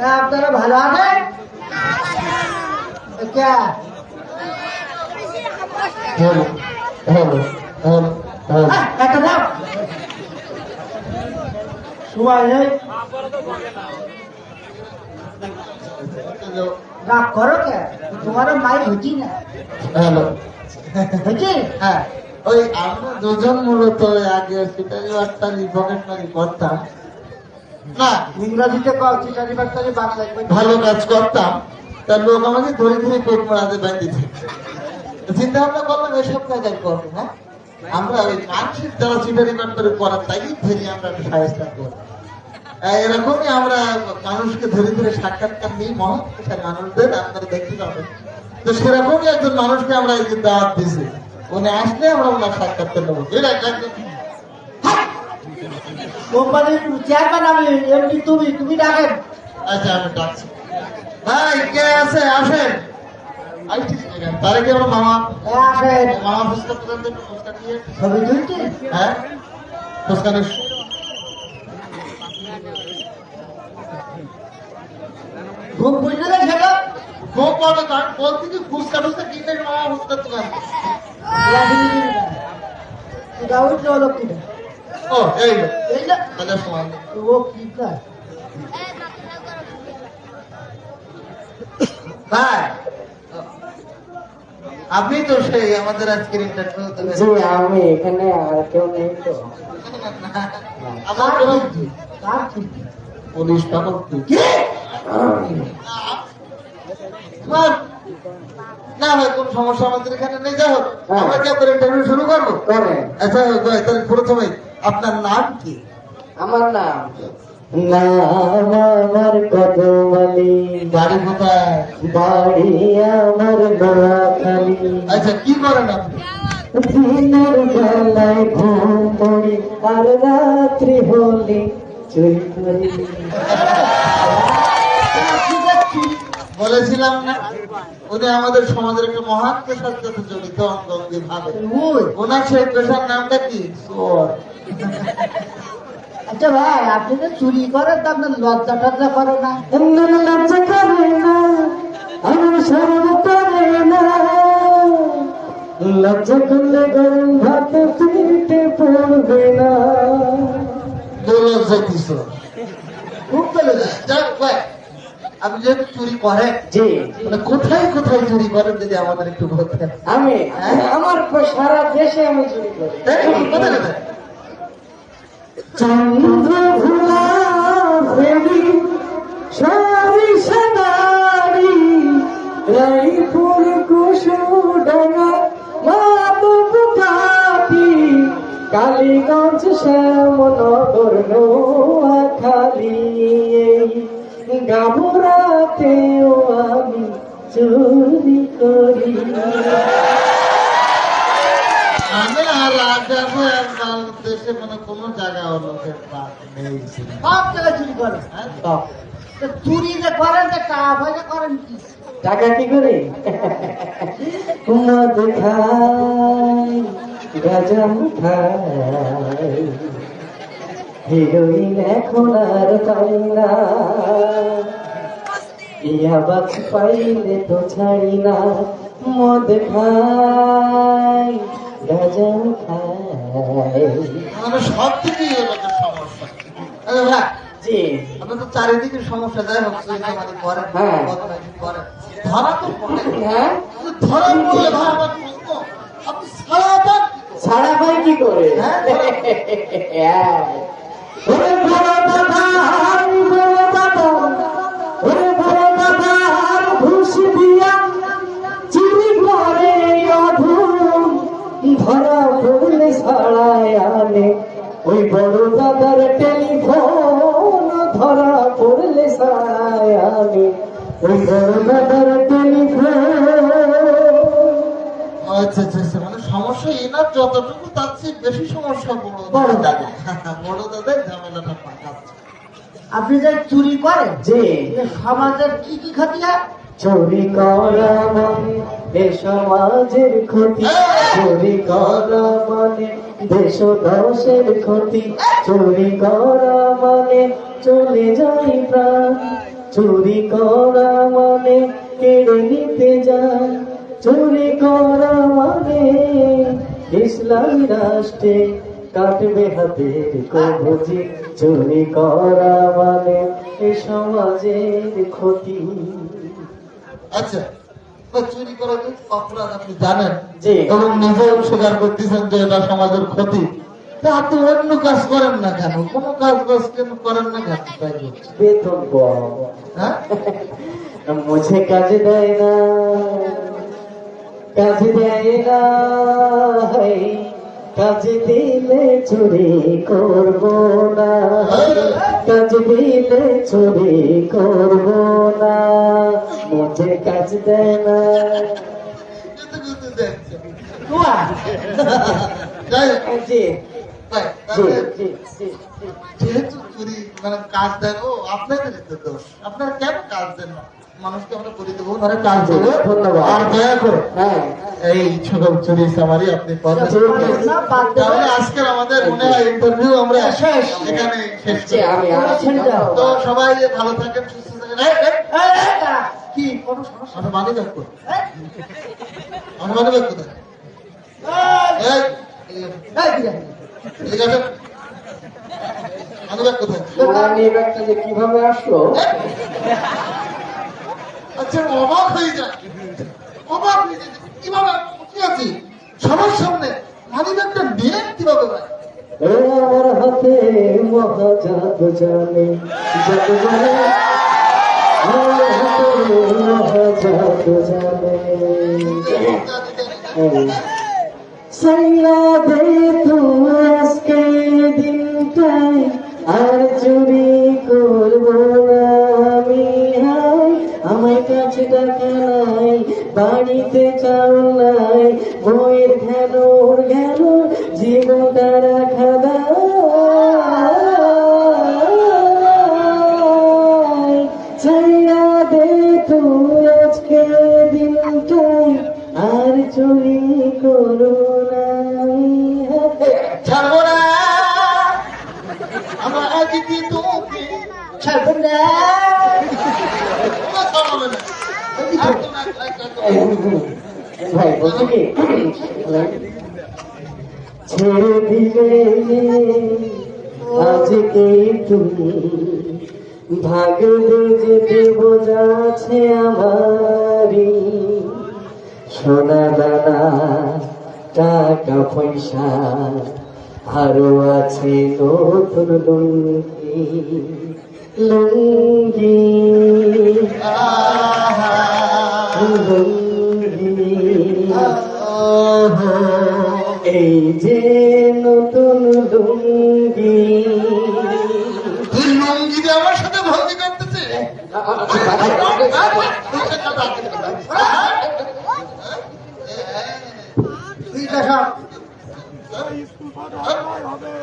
হ্যাঁ, আপনারা ভালো আছেন? হ্যাঁ, সময় নেই। রাগ করো কে? তোমারও মাইক হচ্ছি না। হচ্ছে হ্যাঁ। ওই আমরা দুজন মূলত আগে সিটারি একটা মারি করতাম। না ভালো কাজ করতাম। তার লোক আমাকে পেট মারাতে চিন্তা ভাবনা করলাম, এসব কাজ আর করব আমরা ওই মানুষের যারা বার্তারি করার তাই আমরা সাহায্য এরকমই আমরা মানুষকে ধরে ধরে সাক্ষাৎকার নিই, মহৎ আপনারা দেখতে পাবেন। তো সেরকমই একজন মানুষকে আমরা এই দাওয়াত দিয়েছি। উনি আসলে আমরা ওনার সাক্ষাৎকার নেব। কোম্পানির চেয়ারম্যান আমি এমনি তুমি তুমি ডাকেন। আচ্ছা আমি ডাকছি। ভাই কে আছে? আসেন। তারে কি আমার মামা। আসেন। মামা ফুচকা প্রধান ফুচকা দিয়ে ছবি তুলছি হ্যাঁ? ফুচকা ঘুম বুঝলে না সেটা? কারণ বলছি কি ফুচকা টুচকা কিনে মামা ফুচকার দোকান? উঠলে হলো কিনা? ও এই লো, না। তাহলে সময় ও কি কাজ ভাই আপনি তো সেই আমাদের আজকের ইন্টারভিউ জি আমি এখানে আর কেউ নেই তো। আমার কোনো কার কি পুলিশ পাগল কি? কি? না ভাই কোন সমস্যা আমাদের এখানে নেই। যাই হোক হ্যাঁ। আমরা কি আপনার ইন্টারভিউ শুরু করব? আচ্ছা প্রথমে আপনার নাম কি? আমার নাম। নাম আমার বাড়ি কোথায়? বাড়ি আমার নোয়াখালী আচ্ছা কি করেন আপনি? দিনের বেলায় ঘুম পড়ি আর রাত্রি হলে চুরি করি। বলেছিলাম না? উনি আমাদের সমাজের একটা মহান পেশার সাথে জড়িত অঙ্গঙ্গি ভাবে। ওনার সেই পেশার নামটা কি? চোর। আচ্ছা ভাই আপনি তো চুরি করেন তো আপনার লজ্জা টজ্জা করে না? এমন লজ্জা করে না আমার সরব করে না। লজ্জা করলে গরম ভাত পেটে পড়বে না। দুর্লজ্জা খুব তো যাক ভাই, আপনি যেহেতু চুরি করেন জি। মানে কোথায় কোথায় চুরি করেন যদি আমাদের একটু বলতেন? আমি আমার সারা দেশে আমি চুরি করি। এই, কোথায় কোথায়? চন্দ্র ভুলা ফেরি সরিষা নারী রাইপুর কুশু ডাঙা মাধব কাটি কালীগঞ্জ শ্যামনগর নোয়াখালী গাবুরাতেও আমি চুরি করি। আমি আর আর বাংলাদেশে মানে কোনো জায়গা লোকের বাদ নেই। সব জায়গায় চুরি করেন হ্যাঁ? তো চুরি যে করেন যে টাকা পয়সা করেন কি? টাকা কি করে? মদ খাই গাজা খাই হিরোইন এখন আর পাই না। ইয়াবাদ পাইলে তো ছাড়ি না মদ খাই গাজা খাই মানে সব থেকেই এই সমস্যা আরে ভাই জি আপনার তো চারিদিকে সমস্যা যাই হোক চুরি করেন হ্যাঁ। করেন ধরা তো হ্যাঁ ধরা পড়লে আমার আপনি পান কি করে? ছাড়া পাই কি করে হ্যাঁ? হ্যাঁ। ওরে আচ্ছা আচ্ছা আচ্ছা মানে সমস্যা এনার যতটুকু তার চেয়ে বেশি সমস্যা বড় বড় দাদা। বড় দাদার ঝামেলাটা পাকাচ্ছে। আপনি যে চুরি করেন যে সমাজের কি কি ক্ষতি হয়? চুরি করা মানে এ সমাজের ক্ষতি চুরি করা মানে দেশ দশের ক্ষতি চুরি করা মানে চলে যাই প্রাণ। চুরি করা মানে কেড়ে নিতে যায় চুরি করা মানে ইসলামী রাষ্ট্রে কাটবে হাতের কবজি। চুরি করা মানে এ সমাজের ক্ষতি। আচ্ছা চুরি করা অপরাধ আপনি জানেন। এবং নিজেও স্বীকার করতেছেন যে এটা সমাজের ক্ষতি। তা আপনি অন্য কাজ করেন না কেন? কোন কাজ বাজ কেন করেন না কেন? তাই বেতন কম। হ্যাঁ? মুঝে কাজ দেয় না। কাজ দেয় না। কাজ দিলে চুরি করব না। কাজ দিলে চুরি করব না। মুঝে কাজ দেয় না। দেখছে। যেহেতু চুরি মানে কাজ দেন ও আপনাদের দোষ। আপনারা কেন কাজ দেন না? মানুষকে আমরা বলি দেবো ওনারা কাজ দেবো। ধন্যবাদ। আর দয়া করে হ্যাঁ। এই সকল চুরি সামারি আপনি করেন না, বাদ দেবো। তাহলে আজকের আমাদের মনে হয় ইন্টারভিউ আমরা এখানে শেষ জি, করি। আমি ওরা আসছি। ছেড়ে দাও। তো সবাই ভালো থাকেন সুস্থ। কি? কোনো সমস্যা? আমার ব্যাগ কোথায় এই, ব্যাগ কোথায় কোথায়? ব্যাগটা যে কীভাবে আসলো? আচ্ছা অবাক হয়ে যায় অবাক হয়ে যায় কীভাবে আমি আছি সবার সামনে মানি ব্যাগটা নিয়ে কীভাবে ভাই আমার হাতে মহা জানে জাদু জানে। আমার হাতে মহা জানে। সাইয়া দে তুই আজকে দিনটাই আর চুরি করব না আমি। হাই আমার কাছে টাকা নাই বাড়িতে চাও নাই ভাই বলছি কি ছেড়ে দিলে আজকে তুমি? ভাগলে যেতে বোঝাছে আমারি সোনা দানা টাকা পয়সা আরও আছে নতুন লুঙ্গি লুঙ্গি। এই যে নতুন লুঙ্গি